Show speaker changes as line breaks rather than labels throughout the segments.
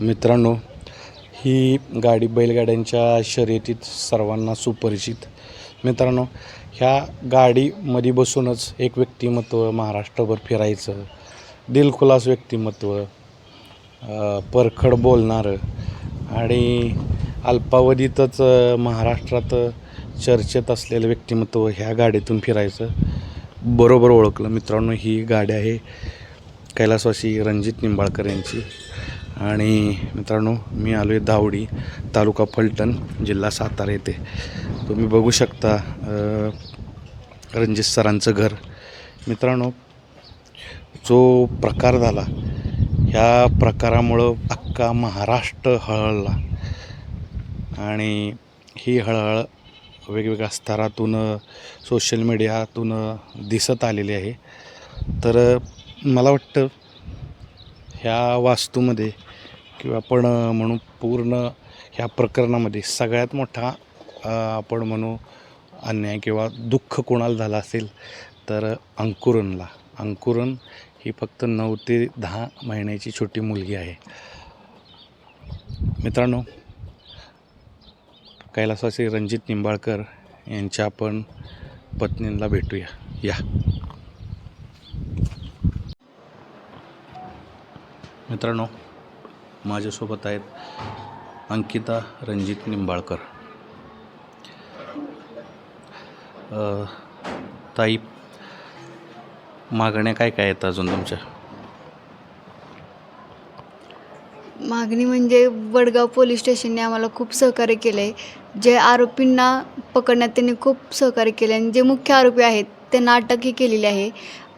मित्रांनो ही गाडी बैलगाड्यांच्या शर्यतीत सर्वांना सुपरिचित. मित्रांनो ह्या गाडीमध्ये बसूनच एक व्यक्तिमत्व महाराष्ट्रभर फिरायचं दिलखुलास व्यक्तिमत्व परखड बोलणारं आणि अल्पावधीतच महाराष्ट्रात चर्चेत असलेलं व्यक्तिमत्व ह्या गाडीतून फिरायचं बरोबर ओळखलं. मित्रांनो ही गाडी आहे कैलासवासी रणजित निंबाळकर यांची. आणि मित्रांनो मी आलो आहे धावडी तालुका फलटण जिल्हा सातारा येथे. तुम्ही बघू शकता रणजित सरांचं घर. मित्रांनो जो प्रकार झाला ह्या प्रकारामुळं अख्खा महाराष्ट्र हळहळला. आणि ही हळहळ वेगवेगळ्या स्तरातून सोशल मीडियातून दिसत आलेली आहे. तर मला वाटतं ह्या वास्तूमध्ये किंवा आपण म्हणू पूर्ण ह्या प्रकरणामध्ये सगळ्यात मोठा आपण म्हणू अन्याय किंवा दुःख कोणाला झाला असेल तर अंकुरणला अंकुरण ही फक्त नऊ ते दहा महिन्याची छोटी मुलगी आहे. मित्रांनो कैलासवासी रणजित निंबाळकर यांच्या आपण पत्नींना भेटूया. या. मित्रांनो माझ्यासोबत आहेत अंकिता रणजित निंबाळकर. ताई मागण्या काय काय आहेत अजून तुमच्या?
मागणी म्हणजे वडगाव पोलीस स्टेशनने आम्हाला खूप सहकार्य केलं आहे जे आरोपींना पकडण्यात त्यांनी खूप सहकार्य केले आणि जे मुख्य आरोपी आहेत त्यांना अटकही केलेली आहे.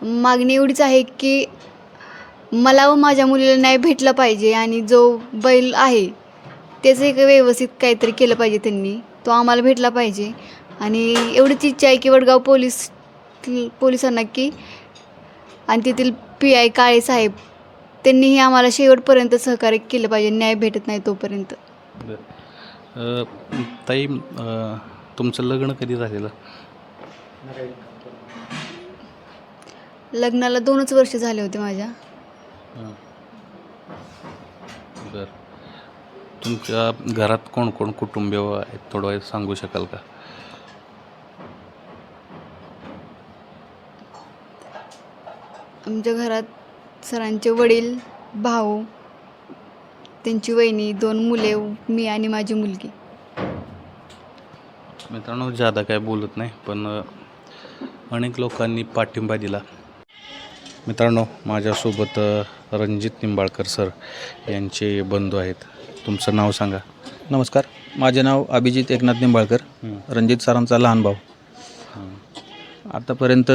मागणी एवढीच आहे की मला व माझ्या मुलीला न्याय भेटला पाहिजे आणि जो बैल आहे त्याचं एक व्यवस्थित काहीतरी केलं पाहिजे त्यांनी. तो आम्हाला भेटला पाहिजे. आणि एवढीच इच्छा आहे की वडगाव पोलीस पोलिसांना की आणि तेथील पी आय काळे साहेब त्यांनीही आम्हाला शेवटपर्यंत सहकार्य केलं पाहिजे न्याय भेटत नाही तोपर्यंत.
ताई तुमचं लग्न कधी झालेलं?
लग्नाला दोनच वर्ष झाले होते माझ्या.
बर. तुमच्या घरात कोण कोण कुटुंबीय आहेत थोडं सांगू शकाल का?
आमच्या घरात सरांचे वडील भाऊ त्यांची वहिनी दोन मुले मी आणि माझी मुलगी.
मित्रांनो जादा काय बोलत नाही पण अनेक लोकांनी पाठिंबा दिला. मित्रांनो माझ्यासोबत रणजित निंबाळकर सर यांचे बंधू आहेत. तुमचं नाव सांगा.
नमस्कार. माझे नाव अभिजित एकनाथ निंबाळकर. रणजित सरांचा लहान भाऊ. आतापर्यंत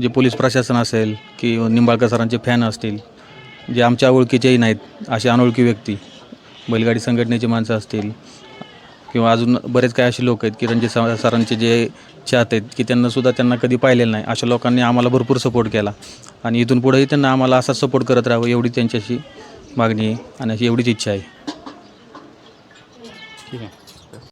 जे पोलीस प्रशासन असेल की निंबाळकर सरांचे फॅन असतील जे आमच्या ओळखीचेही नाहीत असे अनोळखी व्यक्ती बैलगाडी संघटनेची माणसं असतील किंवा अजून बरेच काही असे लोक आहेत की रणजित सा- सरांचे जे चाहते आहेत की त्यांना सुद्धा त्यांना कधी पाहिलेलं नाही. अशा लोकांनी आम्हाला भरपूर सपोर्ट केला. आणि इथून पुढेही त्यांना आम्हाला असाच सपोर्ट करत राहावं एवढी त्यांच्याशी मागणी आहे आणि अशी एवढीच इच्छा आहे.
ठीक आहे.